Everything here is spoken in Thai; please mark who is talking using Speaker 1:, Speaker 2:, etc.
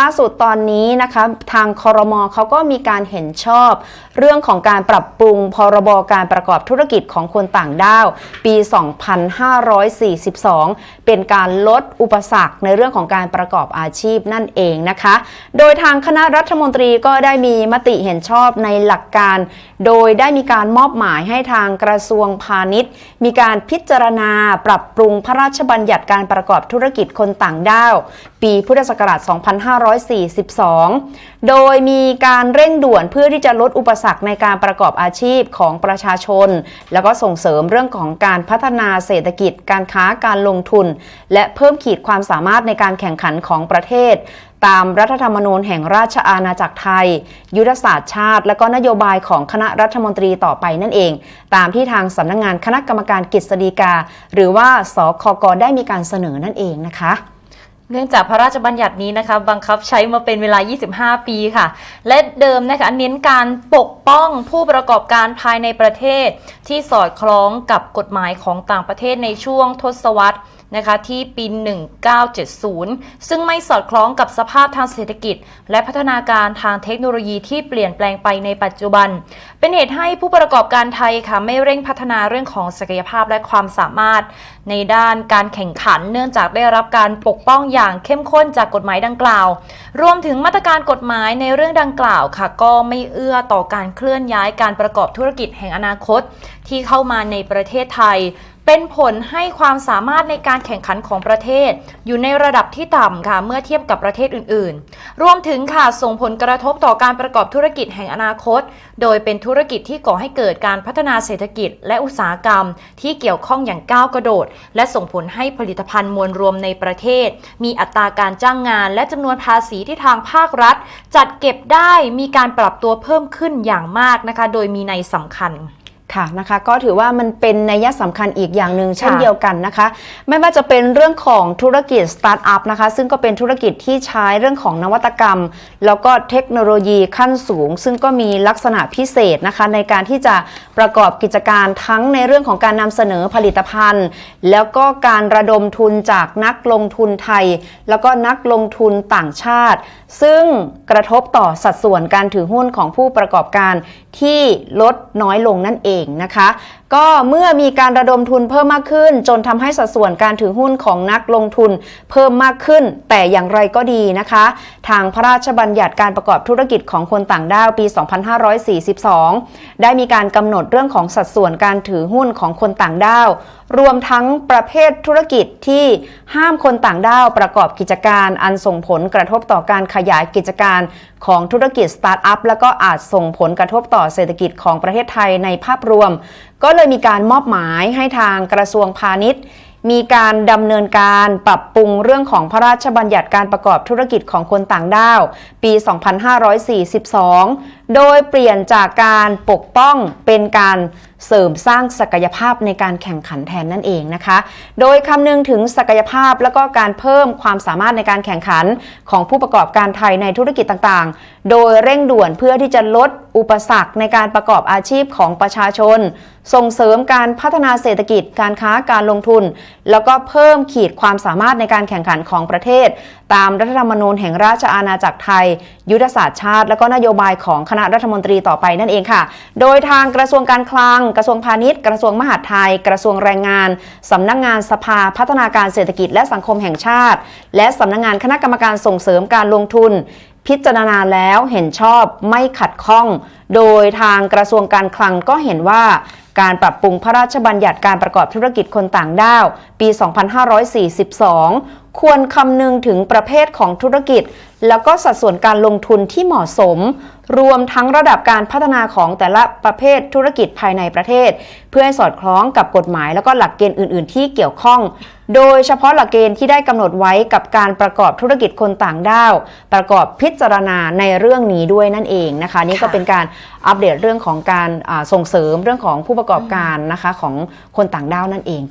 Speaker 1: ล่าสุดตอนนี้นะคะทางคอรมอเขาก็มีการเห็นชอบ เรื่องของการปรับปรุงพรบการประกอบธุรกิจของคนต่างด้าว ปี 2542 เป็นการลดอุปสรรคในเรื่องของการประกอบอาชีพนั่นเองนะคะ โดยทางคณะรัฐมนตรีก็ได้มีมติเห็นชอบในหลักการ โดยได้มีการมอบหมายให้ทางกระทรวงพาณิชย์ มีการพิจารณาปรับปรุงพระราชบัญญัติการประกอบธุรกิจคนต่างด้าว ปีพุทธศักราช2542 โดยมีการเร่งด่วนเพื่อที่จะลดอุปสรรคในการประกอบอาชีพของประชาชน แล้วก็ส่งเสริมเรื่องของการพัฒนาเศรษฐกิจ การค้าการลงทุน และเพิ่มขีดความสามารถในการแข่งขันของประเทศตามรัฐธรรมนูญแห่งราชอาณาจักรไทย ยุทธศาสตร์ชาติ และก็นโยบายของคณะรัฐมนตรีต่อไปนั่นเอง ตามที่ทางสำนักงงานคณะกรรมการกฤษฎีกา หรือว่าสคกได้มีการเสนอนั่นเองนะคะ
Speaker 2: เนื่องจากพระราชบัญญัตินี้นะคะบังคับใช้มาเป็นเวลา 25 ปีค่ะ และเดิมนะคะเน้นการปกป้องผู้ประกอบการภายในประเทศ ที่สอดคล้องกับกฎหมายของต่างประเทศในช่วงทศวรรษนะคะที่ปี 1970 ซึ่งไม่สอดคล้องกับสภาพทางเศรษฐกิจ และพัฒนาการทางเทคโนโลยีที่เปลี่ยนแปลงไปในปัจจุบัน เป็นเหตุให้ผู้ประกอบการไทยค่ะไม่เร่งพัฒนาเรื่องของศักยภาพและความสามารถ ในด้านการแข่งขันเนื่องจากได้รับการปกป้องอย่างเข้มข้นจากกฎหมายดังกล่าว รวมถึงมาตรการกฎหมายในเรื่องดังกล่าวค่ะ ก็ไม่เอื้อต่อการเคลื่อนย้ายการประกอบธุรกิจแห่งอนาคต ที่เข้ามาในประเทศไทยเป็นผลให้ความสามารถในการแข่งขันของประเทศ อยู่ในระดับที่ต่ำค่ะเมื่อเทียบกับประเทศอื่นๆ รวมถึงค่ะส่งผลกระทบต่อการประกอบธุรกิจแห่งอนาคต โดยเป็นธุรกิจที่ก่อให้เกิดการพัฒนาเศรษฐกิจ และอุตสาหกรรม ที่เกี่ยวข้องอย่างก้าวกระโดด และส่งผลให้ผลิตภัณฑ์มวลรวมในประเทศ มีอัตราการจ้างงาน และจำนวนภาษีที่ทางภาครัฐ จัดเก็บได้มีการปรับตัวเพิ่มขึ้นอย่างมากนะคะ โดยมีในสำคัญ
Speaker 1: ค่ะนะคะก็ถือว่ามันเป็นนัยสำคัญอีกอย่างหนึ่งเช่น
Speaker 2: ค่ะ
Speaker 1: เดียวกันนะคะ ไม่ว่าจะเป็นเรื่องของธุรกิจสตาร์ทอัพนะคะ ซึ่งก็เป็นธุรกิจที่ใช้เรื่องของนวัตกรรม แล้วก็เทคโนโลยีขั้นสูง ซึ่งก็มีลักษณะพิเศษนะคะ ในการที่จะประกอบกิจการทั้งในเรื่องของการนำเสนอผลิตภัณฑ์ แล้วก็การระดมทุนจากนักลงทุนไทย แล้วก็นักลงทุนต่างชาติ ซึ่งกระทบต่อสัดส่วนการถือหุ้นของผู้ประกอบการที่ลดน้อยลงนั่นเองนะคะ ก็เมื่อมีการระดมทุนเพิ่มมากขึ้น จนทำให้สัดส่วนการถือหุ้นของนักลงทุนเพิ่มมากขึ้น แต่อย่างไรก็ดีนะคะ ทางพระราชบัญญัติการประกอบธุรกิจของคนต่างด้าวปี 2542 ได้มีการกำหนดเรื่องของสัดส่วนการถือหุ้นของคนต่างด้าวรวมทั้งประเภทธุรกิจที่ห้ามคนต่างด้าวประกอบกิจการอันส่งผลกระทบต่อการขยายกิจการของธุรกิจสตาร์ทอัพแล้วก็อาจส่งผลกระทบต่อเศรษฐกิจของประเทศไทยในภาพรวม ก็เลยมีการมอบหมายให้ทางกระทรวงพาณิชย์ มีการดำเนินการปรับปรุงเรื่องของพระราชบัญญัติการประกอบธุรกิจของคนต่างด้าว ปี 2542 โดยเปลี่ยนจากการปกป้องเป็นการเสริมสร้างศักยภาพในการแข่งขันแทนนั่นเองนะคะ โดยคำนึงถึงศักยภาพและก็การเพิ่มความสามารถในการแข่งขันของผู้ประกอบการไทยในธุรกิจต่างๆ โดยเร่งด่วนเพื่อที่จะลดอุปสรรคในการประกอบอาชีพของประชาชน ส่งเสริมการพัฒนาเศรษฐกิจการค้าการลงทุน แล้วก็เพิ่มขีดความสามารถในการแข่งขันของประเทศ ตามรัฐธรรมนูญแห่งราชอาณาจักรไทย ยุทธศาสตร์ชาติ และก็นโยบายของคณะรัฐมนตรีต่อไปนั่นเองค่ะ โดยทางกระทรวงการคลัง กระทรวงพาณิชย์ กระทรวงมหาดไทย กระทรวงแรงงาน สำนักงงานสภาพัฒนาการเศรษฐกิจและสังคมแห่งชาติ และสำนักงงานคณะกรรมการส่งเสริมการลงทุนพิจารณาแล้วเห็นชอบไม่ขัดข้อง โดยทางกระทรวงการคลังก็เห็นว่าการปรับปรุงพระราชบัญญัติการประกอบธุรกิจคนต่างด้าว ปี 2542 ควรคำนึงถึงประเภทของธุรกิจ แล้วก็สัดส่วนการลงทุนที่เหมาะสม รวมทั้งระดับการพัฒนาของแต่ละประเภทธุรกิจภายในประเทศ เพื่อให้สอดคล้องกับกฎหมาย แล้วก็หลักเกณฑ์อื่น ๆ ที่เกี่ยวข้อง โดยเฉพาะหลักเกณฑ์ที่ได้กำหนดไว้กับการประกอบธุรกิจคนต่างด้าว ประกอบพิจารณาในเรื่องนี้ด้วยนั่นเองนะคะ นี่ก็เป็นการอัปเดตเรื่องของการส่งเสริมเรื่องของผู้ประกอบการนะคะของคนต่างด้าวนั่นเองค่ะ